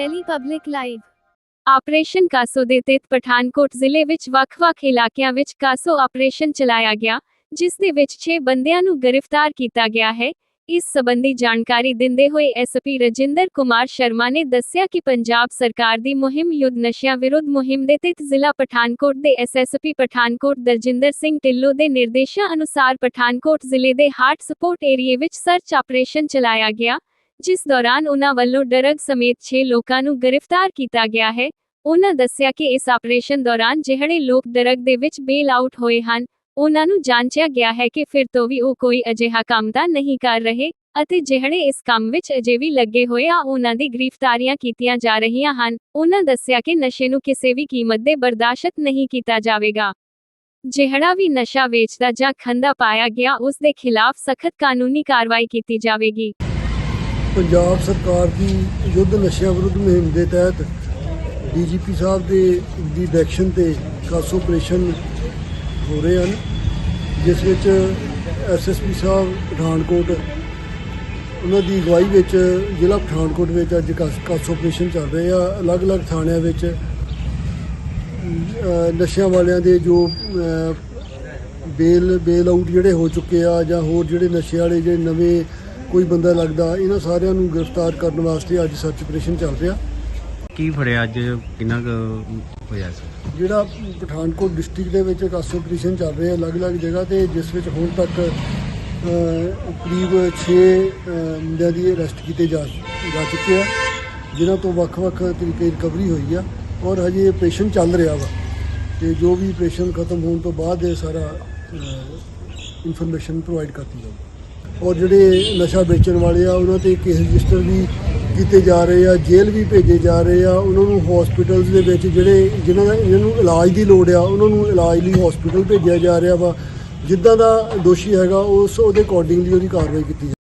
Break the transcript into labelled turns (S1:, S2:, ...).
S1: Delhi public live
S2: operation CASO ਦੇ ਤਹਿਤ ਪਠਾਨਕੋਟ ਜ਼ਿਲ੍ਹੇ ਵਿੱਚ ਵੱਖ-ਵੱਖ ਇਲਾਕਿਆਂ ਵਿੱਚ ਕਾਸੋ ਆਪਰੇਸ਼ਨ ਚਲਾਇਆ ਗਿਆ, ਜਿਸ ਦੇ ਵਿੱਚ 6 ਬੰਦਿਆਂ ਨੂੰ ਗ੍ਰਿਫਤਾਰ ਕੀਤਾ ਗਿਆ ਹੈ। ਇਸ ਸੰਬੰਧੀ ਜਾਣਕਾਰੀ ਦਿੰਦੇ ਹੋਏ ਐਸਪੀ ਰਜਿੰਦਰ ਕੁਮਾਰ ਸ਼ਰਮਾ ਨੇ ਦੱਸਿਆ ਕਿ ਪੰਜਾਬ ਸਰਕਾਰ ਦੀ ਮੁਹਿੰਮ ਯੁੱਧ ਨਸ਼ਿਆਂ ਵਿਰੁੱਧ ਮੁਹਿੰਮ ਦੇ ਤਹਿਤ ਜ਼ਿਲ੍ਹਾ ਪਠਾਨਕੋਟ ਦੇ ਐਸਐਸਪੀ ਪਠਾਨਕੋਟ ਦਰਜਿੰਦਰ ਸਿੰਘ ਢਿੱਲੋਂ ਦੇ ਨਿਰਦੇਸ਼ਾਂ ਅਨੁਸਾਰ ਪਠਾਨਕੋਟ ਜ਼ਿਲ੍ਹੇ ਦੇ ਹਾਰਟ ਸਪੋਰਟ ਏਰੀਏ ਵਿੱਚ ਸਰਚ ਆਪਰੇਸ਼ਨ ਚਲਾਇਆ ਗਿਆ। ਜਿਸ ਦੌਰਾਨ ਉਨ੍ਹਾਂ ਵੱਲੋਂ ਡਰਗ ਸਮੇਤ 6 ਲੋਕਾਂ ਨੂੰ ਗ੍ਰਿਫਤਾਰ ਕੀਤਾ ਗਿਆ ਹੈ। ਉਨ੍ਹਾਂ ਦੱਸਿਆ ਕਿ ਇਸ ਆਪਰੇਸ਼ਨ ਦੌਰਾਨ ਜਿਹੜੇ ਲੋਕ ਡਰਗ ਦੇ ਵਿੱਚ ਬੇਲ ਆਊਟ ਹੋਏ ਹਨ ਉਨ੍ਹਾਂ ਨੂੰ ਜਾਂਚਿਆ ਗਿਆ ਹੈ ਕਿ ਫਿਰ ਤੋਂ ਵੀ ਉਹ ਕੋਈ ਅਜਿਹਾ ਕੰਮ ਤਾਂ ਨਹੀਂ ਕਰ ਰਹੇ, ਅਤੇ ਜਿਹੜੇ ਇਸ ਕੰਮ ਵਿੱਚ ਅਜੇ ਵੀ ਲੱਗੇ ਹੋਏ ਆ, ਉਹਨਾਂ ਦੀ ਗ੍ਰਿਫਤਾਰੀਆਂ ਕੀਤੀਆਂ ਜਾ ਰਹੀਆਂ ਹਨ। ਉਨ੍ਹਾਂ ਦੱਸਿਆ ਕਿ ਨਸ਼ੇ ਨੂੰ ਕਿਸੇ ਵੀ ਕੀਮਤ ਦੇ ਬਰਦਾਸ਼ਤ ਨਹੀਂ ਕੀਤਾ ਜਾਵੇਗਾ। ਜਿਹੜਾ ਵੀ ਨਸ਼ਾ ਵੇਚਦਾ ਜਾਂ ਖੰਦਾ ਪਾਇਆ ਗਿਆ, ਉਸ ਦੇ ਖਿਲਾਫ ਸਖਤ ਕਾਨੂੰਨੀ ਕਾਰਵਾਈ ਕੀਤੀ ਜਾਵੇਗੀ।
S3: ਪੰਜਾਬ ਸਰਕਾਰ ਦੀ ਯੁੱਧ ਨਸ਼ਿਆਂ ਵਿਰੁੱਧ ਮੁਹਿੰਮ ਦੇ ਤਹਿਤ ਡੀਜੀਪੀ ਸਾਹਿਬ ਦੇ ਦੀ ਡਾਇਰੈਕਸ਼ਨ ਤੇ ਕਾਸ ਆਪਰੇਸ਼ਨ ਹੋ ਰਹੇ ਹਨ, ਜਿਸ ਵਿੱਚ ਐਸਐਸਪੀ ਸਾਹਿਬ ਪਠਾਨਕੋਟ, ਉਹਨਾਂ ਦੀ ਅਗਵਾਈ ਵਿੱਚ ਜ਼ਿਲ੍ਹਾ ਪਠਾਨਕੋਟ ਵਿੱਚ ਅੱਜ ਕਾਸ ਕਾਸ ਆਪਰੇਸ਼ਨ ਚੱਲ ਰਹੇ ਆ। ਅਲੱਗ-ਅਲੱਗ ਥਾਣਿਆਂ ਵਿੱਚ ਨਸ਼ਿਆਂ ਵਾਲਿਆਂ ਦੇ ਜੋ ਬੇਲ ਬੇਲ ਆਊਟ ਜਿਹੜੇ ਹੋ ਚੁੱਕੇ ਆ ਜਾਂ ਹੋਰ ਜਿਹੜੇ ਨਸ਼ੇ ਵਾਲੇ ਜਿਹੜੇ ਨਵੇਂ ਕੋਈ ਬੰਦਾ ਲੱਗਦਾ ਇਹਨਾਂ ਸਾਰਿਆਂ ਨੂੰ ਗ੍ਰਿਫਤਾਰ ਕਰਨ ਵਾਸਤੇ ਅੱਜ ਸਰਚ ਆਪਰੇਸ਼ਨ ਚੱਲ ਰਿਹਾ।
S4: ਕੀ ਫੜਿਆ ਅੱਜ? ਕਿੰਨਾ ਕੁ ਹੋਇਆ ਸੀ?
S3: ਜਿਹੜਾ ਪਠਾਨਕੋਟ ਡਿਸਟ੍ਰਿਕਟ ਦੇ ਵਿੱਚ ਕਾਸ ਆਪਰੇਸ਼ਨ ਚੱਲ ਰਿਹਾ ਅਲੱਗ-ਅਲੱਗ ਜਗ੍ਹਾ ਤੇ ਜਿਸ ਵਿੱਚ ਹੁਣ ਤੱਕ ਕਰੀਬ 6 ਮੁੰਡਿਆਂ ਦੀ ਅਰੈਸਟ ਕੀਤੇ ਜਾ ਜਾ ਚੁੱਕੇ ਆ ਜਿਨ੍ਹਾਂ ਤੋਂ ਵੱਖ-ਵੱਖ ਤਰੀਕੇ ਰਿਕਵਰੀ ਹੋਈ ਆ ਔਰ ਹਜੇ ਆਪਰੇਸ਼ਨ ਚੱਲ ਰਿਹਾ ਵਾ। ਤੇ ਜੋ ਵੀ ਆਪਰੇਸ਼ਨ ਖਤਮ ਹੋਣ ਤੋਂ ਬਾਅਦ ਇਹ ਸਾਰਾ ਇਨਫੋਰਮੇਸ਼ਨ ਪ੍ਰੋਵਾਈਡ ਕਰਤੀ ਜਾਊਗੀ। ਔਰ ਜਿਹੜੇ ਨਸ਼ਾ ਵੇਚਣ ਵਾਲੇ ਆ, ਉਹਨਾਂ ਤੇ ਕੇਸ ਰਜਿਸਟਰ ਵੀ ਕੀਤੇ ਜਾ ਰਹੇ ਆ, ਜੇਲ੍ਹ ਵੀ ਭੇਜੇ ਜਾ ਰਹੇ ਆ, ਉਹਨਾਂ ਨੂੰ ਹਸਪੀਟਲਸ ਦੇ ਵਿੱਚ ਜਿਹੜੇ ਜਿਨ੍ਹਾਂ ਦਾ ਇਹਨਾਂ ਨੂੰ ਇਲਾਜ ਦੀ ਲੋੜ ਆ, ਉਹਨਾਂ ਨੂੰ ਇਲਾਜ ਲਈ ਹਸਪੀਟਲ ਭੇਜਿਆ ਜਾ ਰਿਹਾ ਵਾ। ਜਿੱਦਾਂ ਦਾ ਦੋਸ਼ੀ ਹੈਗਾ, ਉਸ, ਉਹਦੇ ਅਕੋਰਡਿੰਗਲੀ ਉਹਦੀ ਕਾਰਵਾਈ ਕੀਤੀ